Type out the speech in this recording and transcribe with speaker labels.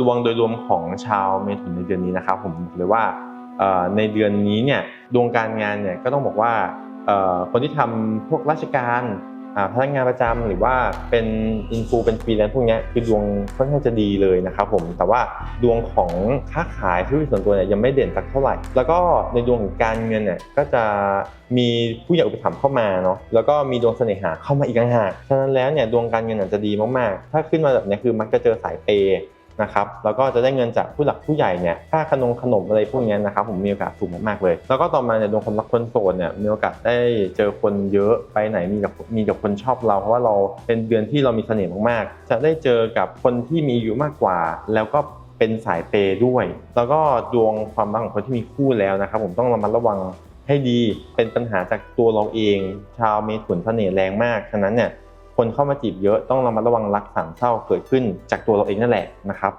Speaker 1: ดวงโดยรวมของชาวเมถุนในเดือนนี้นะครับผมบอกเลยว่าในเดือนนี้เนี่ยดวงการงานเนี่ยก็ต้องบอกว่าคนที่ทำพวกราชการพนักงานประจำหรือว่าเป็นอินฟูเป็นฟรีแลนซ์พวกนี้คือดวงค่อนข้างจะดีเลยนะครับผมแต่ว่าดวงของค้าขายธุรกิจส่วนตัวเนี่ยยังไม่เด่นสักเท่าไหร่ แล้วก็ในดวงของการเงินเนี่ยก็จะมีผู้ใหญ่อุปถัมภ์เข้ามาเนาะแล้วก็มีดวงเสน่หาเข้ามาอีกต่างหากฉะนั้นแล้วเนี่ยดวงการเงินอาจจะดีมากๆ ถ้าขึ้นมาแบบนี้คือมักจะเจอสายเปย์ นะครับแล้วก็จะได้เงินจากผู้หลักผู้ใหญ่เนี่ยค่าขนมขนมอะไรพวกนี้นะครับผมมีโอกาสสูงมากๆเลย แล้วก็ต่อมาเนี่ยดวงคนรักคนโสดเนี่ยมีโอกาสได้เจอคนเยอะไปไหนมีกับมีกับคนชอบเรา เพราะว่าเราเป็นเดือนที่เรามีเสน่ห์มากๆ จะได้เจอกับคนที่มีอายุมากกว่า แล้วก็เป็นสายเปย์ด้วย แล้วก็ดวงความรักของคนที่มีคู่แล้วนะครับผมต้องระมัดระวังให้ดีเป็นปัญหาจากตัวเราเอง ชาวเมถุนเสน่ห์แรงมากฉะนั้นเนี่ย คนเข้ามาจีบเยอะต้องระมัดระวังรักสามเศร้าเกิดขึ้นจากตัวเราเองนั่นแหละนะครับ